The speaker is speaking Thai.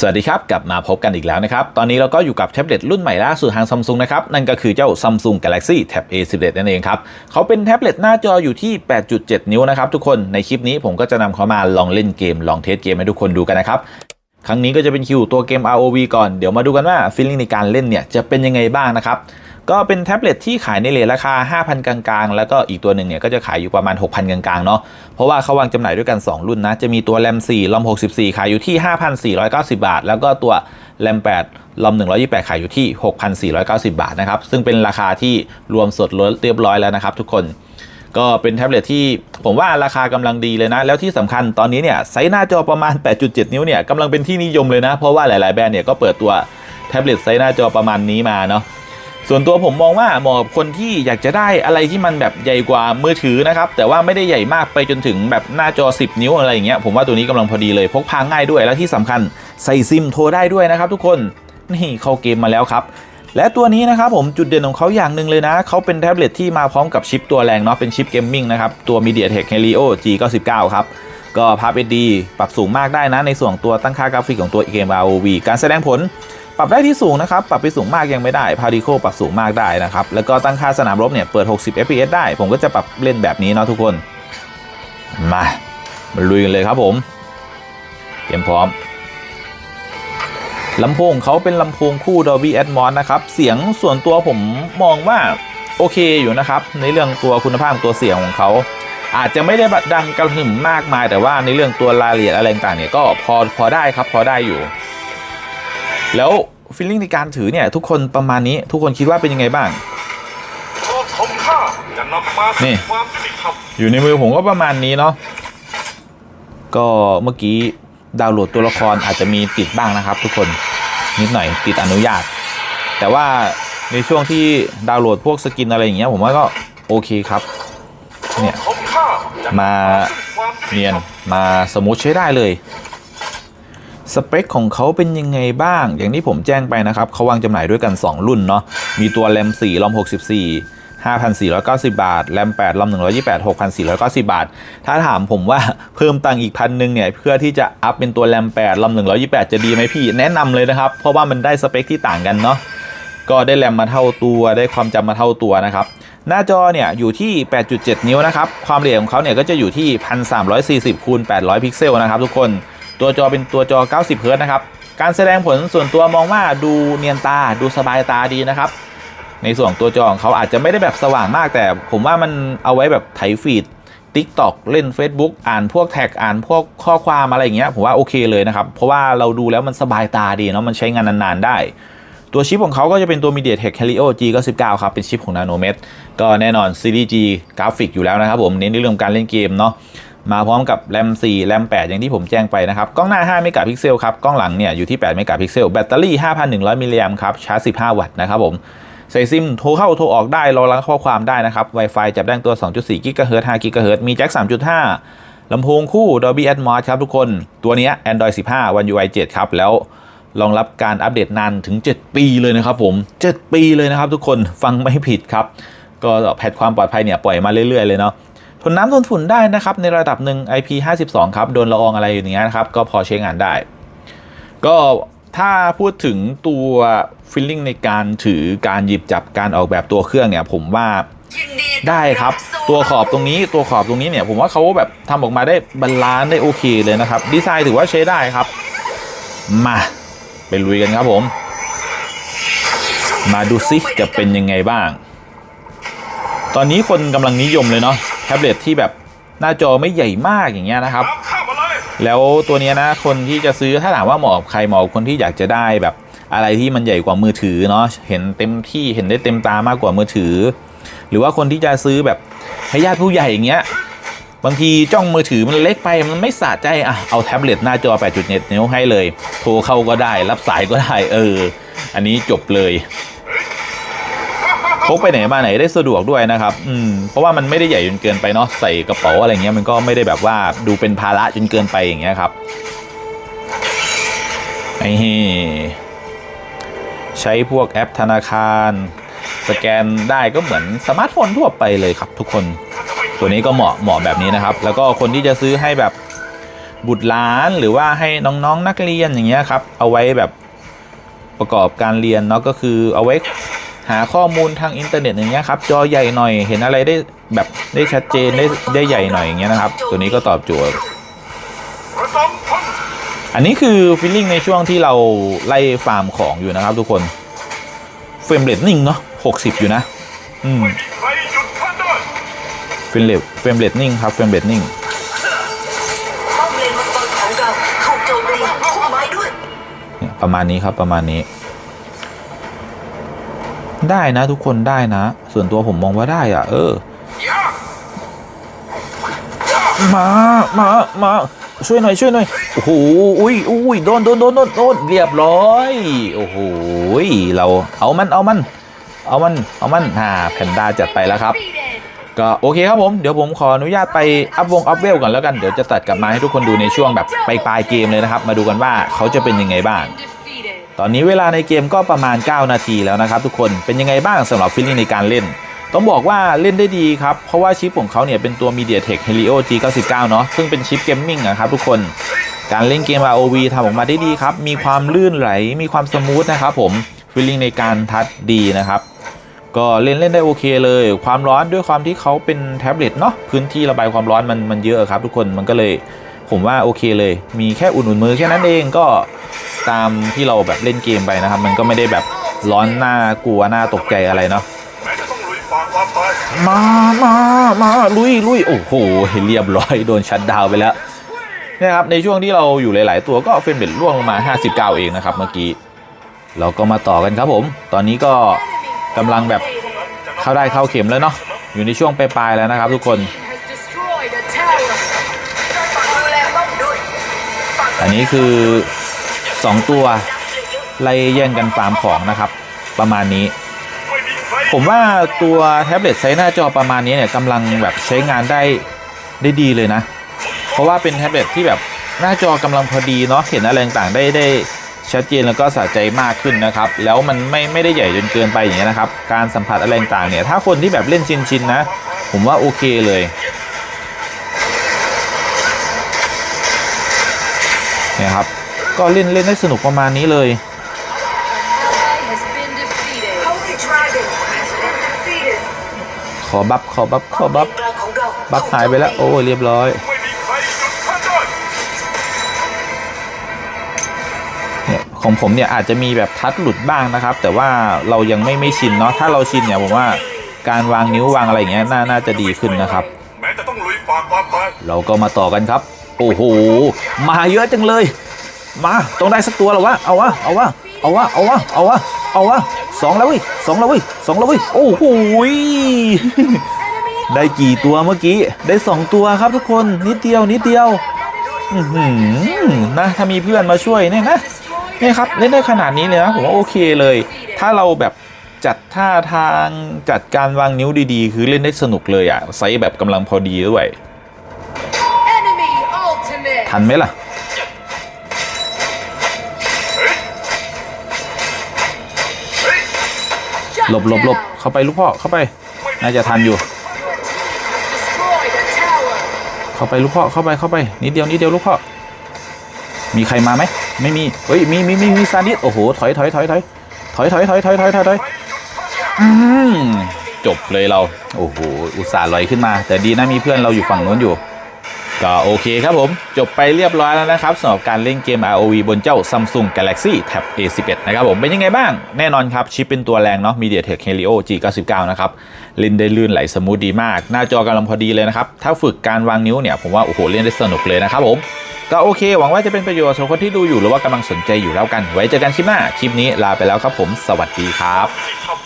สวัสดีครับ กลับมาพบกันอีกแล้วนะครับ ตอนนี้เราก็อยู่กับแท็บเล็ตรุ่นใหม่ล่าสุดทางซัมซุงนะครับ นั่นก็คือเจ้า Samsung Galaxy Tab A11 นั่นเองครับ เขาเป็นแท็บเล็ตหน้าจออยู่ที่ 8.7 นิ้วนะครับทุกคนในคลิปนี้ผมก็จะนำเขามาลองเล่นเกม ลองเทสเกมให้ทุกคนดูกันนะครับครั้งนี้ก็จะเป็นคิวตัวเกม ROV ก่อน เดี๋ยวมาดูกันว่าฟีลลิ่งในการเล่นเนี่ยจะเป็นยังไงบ้างนะครับ ก็เป็นแท็บเล็ตที่ขายในเลทราคา 5,000 กลางๆ แล้วก็อีกตัวหนึ่งเนี่ยก็จะขายอยู่ประมาณ 6,000 กลางๆ เนาะ เพราะว่าเขาวางจำหน่ายด้วยกัน 2 รุ่นนะ จะมีตัวแรม4ลอม64 ขายอยู่ที่ 5,490 บาท แล้วก็ตัวแรม8ลอม128 ขายอยู่ที่ 6,490 บาทนะครับ ซึ่งเป็นราคาที่รวมสดเรียบร้อยแล้วนะครับทุกคนก็เป็นแท็บเล็ตที่ผมว่าราคากำลังดีเลยนะ แล้วที่สำคัญตอนนี้เนี่ยไซส์หน้าจอประมาณ 8.7 นิ้วเนี่ยกำลังเป็นที่นิยมเลยนะ เพราะว่าหลาย ๆ แบรนด์เนี่ยก็เปิดตัวแท็บเล็ตไซส์หน้าจอประมาณนี้มาเนาะ ส่วนตัวผมมองว่าเหมาะกับคนที่อยากจะได้อะไรที่มันแบบใหญ่กว่ามือถือนะครับ แต่ว่าไม่ได้ใหญ่มากไปจนถึงแบบหน้าจอ 10 นิ้วอะไรอย่างเงี้ยผมว่าตัวนี้กำลังพอดีเลยพกพาง่ายด้วยและที่สำคัญใส่ซิมโทรได้ด้วยนะครับ ทุกคนนี่เข้าเกมมาแล้วครับและตัวนี้นะครับผมจุดเด่นของเขาอย่างหนึ่งเลยนะ เขาเป็นแท็บเล็ตที่มาพร้อมกับชิปตัวแรงเนาะเป็นชิปเกมมิ่งนะครับ ตัว MediaTek Helio G99 ครับ ก็ภาพ SD ปรับสูงมากได้นะ ในส่วนตัวตั้งค่ากราฟิกของตัวเกม ROV การแสดงผล ปรับได้ที่สูงนะครับ ปรับไปสูงมากยังไม่ได้พาริโคปรับสูงมากได้นะครับ แล้วก็ตั้งค่าสนามรบเนี่ยเปิด 60 fps ได้ ผมก็จะปรับเล่นแบบนี้เนาะทุกคน มา มาลุยกันเลยครับผม เตรียมพร้อมลำโพงเขาเป็นลำโพงคู่ Dolby Atmos นะครับ เสียงส่วนตัวผมมองว่าโอเคอยู่นะครับ ในเรื่องตัวคุณภาพตัวเสียงของเขาอาจจะไม่ได้ดังกระหึ่มมากมาย แต่ว่าในเรื่องตัวรายละเอียดอะไรต่างเนี่ยก็พอพอได้ครับพอได้อยู่ แล้วฟีลลิ่งในการถือเนี่ยทุกคนประมาณนี้ทุกคนคิดว่าเป็นยังไงบ้างโอ้ของข้าจะนำมานี่ความยุติธรรมอยู่ในมือผมก็ประมาณนี้เนาะก็เมื่อกี้ดาวน์โหลดตัวละครอาจจะมีติดบ้างนะครับ ทุกคนนิดหน่อยติดอนุญาต แต่ว่าในช่วงที่ดาวน์โหลดพวกสกินอะไรอย่างเงี้ยผมว่าก็โอเคครับเนี่ยมาซึ่งความยุติธรรเนียนมาสมูทใช้ได้เลย สเปคของเขาเป็นยังไงบ้าง อย่างที่ผมแจ้งไปนะครับเขาวางจำหน่ายด้วยกัน 2 รุ่นเนาะมีตัวแรม4ลอม64 5,490 บาท แรม8ลอม128 6,490 บาท ถ้าถามผมว่าเพิ่มตังค์อีกพันหนึ่งเนี่ย เพื่อที่จะอัพเป็นตัวแรม8ลอม128 จะดีไหมพี่ แนะนำเลยนะครับ เพราะว่ามันได้สเปคที่ต่างกันเนาะ ก็ได้แรมมาเท่าตัว ได้ความจำมาเท่าตัวนะครับ หน้าจอเนี่ยอยู่ที่ 8.7 นิ้วนะครับ ความละเอียดของเขาเนี่ยก็จะอยู่ที่ 1340คูณ800 พิกเซลนะครับทุกคน ตัวจอเป็นตัวจอ 90 เฮิรตนะครับ การแสดงผลส่วนตัวมองว่าดูเนียนตาดูสบายตาดีนะครับ ในส่วนตัวจอของเขาอาจจะไม่ได้แบบสว่างมาก แต่ผมว่ามันเอาไว้แบบไถฟีด TikTok เล่น Facebook อ่านพวกแท็กอ่านพวกข้อความอะไรอย่างเงี้ยผมว่าโอเคเลยนะครับ เพราะว่าเราดูแล้วมันสบายตาดีเนาะมันใช้งานนานๆ ได้ ตัวชิปของเขาก็จะเป็นตัว MediaTek Helio G99 ครับ เป็นชิปของ Nanomet ก็แน่นอนซีรีส์ G กราฟิกอยู่แล้วนะครับผม เน้นในเรื่องการเล่นเกมเนาะ มาพร้อมกับแรม 4 แรม 8 อย่างที่ผมแจ้งไปนะครับ กล้องหน้า 5 เมกะพิกเซลครับ กล้องหลังเนี่ยอยู่ที่ 8 เมกะพิกเซล แบตเตอรี่ 5,100 มิลลิแอมครับ ชาร์จ 15 วัตต์นะครับผม ใส่ซิม โทรเข้า โทรออกได้ รอรับข้อความได้นะครับ Wi-Fi จับได้ตัว 2.4 GHz 5 GHz มีแจ็ค 3.5 ลำโพงคู่ Dolby Atmos ครับทุกคน ตัวนี้ Android 15 One UI 7 ครับ แล้วรองรับการอัปเดตนานถึง 7 ปีเลยนะครับผม 7 ปีเลยนะครับทุกคน ฟังไม่ผิดครับ ก็แพทความปลอดภัยเนี่ยปล่อยมาเรื่อยๆเลยเนาะ ทนน้ำทนฝุ่นได้นะครับในระดับหนึ่ง IP52 ครับโดนละอองอะไรอย่างเงี้ยนะครับก็พอใช้งานได้ ก็ถ้าพูดถึงตัวฟีลลิ่งในการถือการหยิบจับการออกแบบตัวเครื่องเนี่ยผมว่าได้ครับ ตัวขอบตรงนี้ตัวขอบตรงนี้เนี่ยผมว่าเขาแบบทำออกมาได้บาลานซ์ได้โอเคเลยนะครับ ดีไซน์ถือว่าใช้ได้ครับ มาไปลุยกันครับผม มาดูซิจะเป็นยังไงบ้าง ตอนนี้คนกำลังนิยมเลยเนาะ แท็บเล็ตที่แบบหน้าจอไม่ใหญ่มากอย่างเงี้ยนะครับ แล้วตัวนี้นะคนที่จะซื้อถ้าถามว่าเหมาะกับใครเหมาะกับคนที่อยากจะได้แบบอะไรที่มันใหญ่กว่ามือถือเนาะเห็นเต็มที่เห็นได้เต็มตามากกว่ามือถือ หรือว่าคนที่จะซื้อแบบให้ญาติผู้ใหญ่อย่างเงี้ยบางทีจ้องมือถือมันเล็กไปมันไม่สะใจอะเอาแท็บเล็ตหน้าจอ 8.7 นิ้วให้เลย โทรเข้าก็ได้ รับสายก็ได้เออ อันนี้จบเลย พกไปไหนมาไหนได้สะดวกด้วยนะครับอืมเพราะว่ามันไม่ได้ใหญ่จนเกินไปเนาะใส่กระเป๋าอะไรเงี้ยมันก็ไม่ได้แบบว่าดูเป็นภาระจนเกินไปอย่างเงี้ยครับไอ้ใช้พวกแอปธนาคาร สแกนได้ก็เหมือนสมาร์ทโฟนทั่วไปเลยครับ ทุกคนตัวนี้ก็เหมาะเหมาะแบบนี้นะครับ แล้วก็คนที่จะซื้อให้แบบบุตรหลานหรือว่าให้น้องๆนักเรียนอย่างเงี้ยครับ เอาไว้แบบประกอบการเรียนเนาะก็คือเอาไว้ หาข้อมูลทางอินเทอร์เน็ตอย่างเงี้ยครับจอใหญ่หน่อยเห็นอะไรได้แบบได้ชัดเจนได้ได้ใหญ่หน่อยอย่างเงี้ยนะครับ ตัวนี้ก็ตอบโจทย์อันนี้คือฟีลลิ่งในช่วงที่เราไล่ฟาร์มของอยู่นะครับ ทุกคนเฟรมเรทนิ่งเนาะ60อยู่นะ อืมเฟรมเรทเฟรมเรทนิ่งครับเฟรมเรทนิ่งป้อมเลดนี่ยประมาณนี้ครับประมาณนี้ ได้นะทุกคนได้นะ ส่วนตัวผมมองว่าได้อะ เออ มามามาช่วยหน่อยช่วยหน่อยโอ้โหอุ้ยอุ้ยโดนโดนโดนโดนโดนเรียบร้อย โอ้โหเราเอามันเอามัน เอามันเอามันอ่าแพนด้าจัดไปแล้วครับ ก็โอเคครับผมเดี๋ยวผมขออนุญาตไปอัพวงอัพเวลก่อนแล้วกันเดี๋ยวจะตัดกลับมาให้ทุกคนดูในช่วงแบบปลายเกมเลยนะครับ มาดูกันว่าเขาจะเป็นยังไงบ้าง ตอนนี้เวลาในเกมก็ประมาณ 9 นาทีแล้วนะครับทุกคนเป็นยังไงบ้างสำหรับฟีลลิ่งในการเล่น ต้องบอกว่าเล่นได้ดีครับ เพราะว่าชิปของเขาเนี่ยเป็นตัว MediaTek Helio G99 เนาะซึ่งเป็นชิปเกมมิ่งอะครับทุกคนการเล่นเกม ROV ทำออกมาได้ดีครับ มีความลื่นไหล มีความสมูทนะครับผมฟีลลิ่งในการทัชดีนะครับ ก็เล่นเล่นได้โอเคเลย ความร้อนด้วยความที่เขาเป็นแท็บเล็ตเนาะพื้นที่ระบายความร้อนมันมันเยอะครับทุกคนมันก็เลย ผมว่าโอเคเลย มีแค่อุ่นๆมือแค่นั้นเองก็ตามที่เราแบบเล่นเกมไปนะครับ มันก็ไม่ได้แบบร้อนหน้ากลัวหน้าตกใจอะไรเนาะมามามาลุยลุยโอ้โหเรียบร้อยโดนชัดดาวไปแล้วนี่ยครับในช่วงที่เราอยู่หลาย ๆ ตัวก็เฟรมเรทร่วงลงมา 59 เองนะครับเมื่อกี้เราก็มาต่อกันครับผม ตอนนี้ก็กำลังแบบเข้าได้เข้าเข็มแล้วเนาะอยู่ในช่วงปลายๆแล้วนะครับทุกคน อันนี้คือ 2 ตัวไล่แย่งกันฟาร์มของนะครับ ประมาณนี้ ผมว่าตัวแท็บเล็ตไซส์หน้าจอประมาณนี้เนี่ยกำลังแบบใช้งานได้ได้ดีเลยนะ เพราะว่าเป็นแท็บเล็ตที่แบบหน้าจอกำลังพอดีเนาะเห็นอะไรต่างๆได้ได้ชัดเจนแล้วก็สะใจมากขึ้นนะครับ แล้วมันไม่ไม่ได้ใหญ่จนเกินไปอย่างเงี้ยนะครับ การสัมผัสอะไรต่างๆเนี่ย ถ้าคนที่แบบเล่นชินๆนะ ผมว่าโอเคเลย นี่ยครับ ก็เล่นเล่นได้สนุกประมาณนี้เลย ขอบัฟขอบัฟขอบัฟกลางของเราบัฟหายไปแล้ว โอ้ยเรียบร้อยเนี่ยของผมเนี่ยอาจจะมีแบบทัดหลุดบ้างนะครับ แต่ว่าเรายังไม่ไม่ชินเนาะถ้าเราชินเนี่ยผมว่าการวางนิ้ววางอะไรอย่างเงี้ยน่าน่าจะดีขึ้นนะครับแม้วามตายเราก็มาต่อกันครับ โอ้โห มาเยอะจังเลย มาต้องได้สักตัวเหรอวะ เอาวะ เอาวะ เอาวะ เอาวะ เอาวะ เอาวะสองแล้วว้ยสองแล้วว้ยสองแล้วว้ยโอ้โหได้กี่ตัวเมื่อกี้ ได้สองตัวครับทุกคน นิดเดียว นิดเดียวนะ ถ้ามีเพื่อนมาช่วยเนี่ยนะนี่ครับ เล่นได้ขนาดนี้เลยนะ ผมว่าโอเคเลย ถ้าเราแบบจัดท่าทางจัดการวางนิ้วดีๆ คือเล่นได้สนุกเลยอะไซส์แบบกำลังพอดีด้วย ทันไหมล่ะ หลบหลบหลบเข้าไปลูกพ่อเข้าไป น่าจะทันอยู่ เข้าไปลูกพ่อเข้าไปเข้าไปนิดเดียวนิดเดียวลูกพ่อ มีใครมาไหมไม่มีเฮ้ยมีมีมีมีซาดิสโอ้โหถอยถอยถอยถอยถอยถอยถอยถอยถอยถอยถอยอืมจบเลยเรา โอ้โห อุตส่าห์ลอยขึ้นมา แต่ดีนะมีเพื่อนเราอยู่ฝั่งนู้นอยู่ ก็โอเคครับผม จบไปเรียบร้อยแล้วนะครับสำหรับการเล่นเกม ROV บนเจ้า Samsung Galaxy Tab A11 นะครับผมเป็นยังไงบ้าง แน่นอนครับชิปเป็นตัวแรงเนาะ MediaTek Helio G99 นะครับเล่นได้ลื่นไหลสมูทดีมาก หน้าจอกำลังพอดีเลยนะครับ ถ้าฝึกการวางนิ้วเนี่ย ผมว่า โอ้โห เล่นได้สนุกเลยนะครับผม ก็โอเค หวังว่าจะเป็นประโยชน์สำหรับคนที่ดูอยู่หรือว่ากำลังสนใจอยู่แล้วกัน ไว้เจอกันคลิปหน้าคลิปนี้ลาไปแล้วครับผม สวัสดีครับ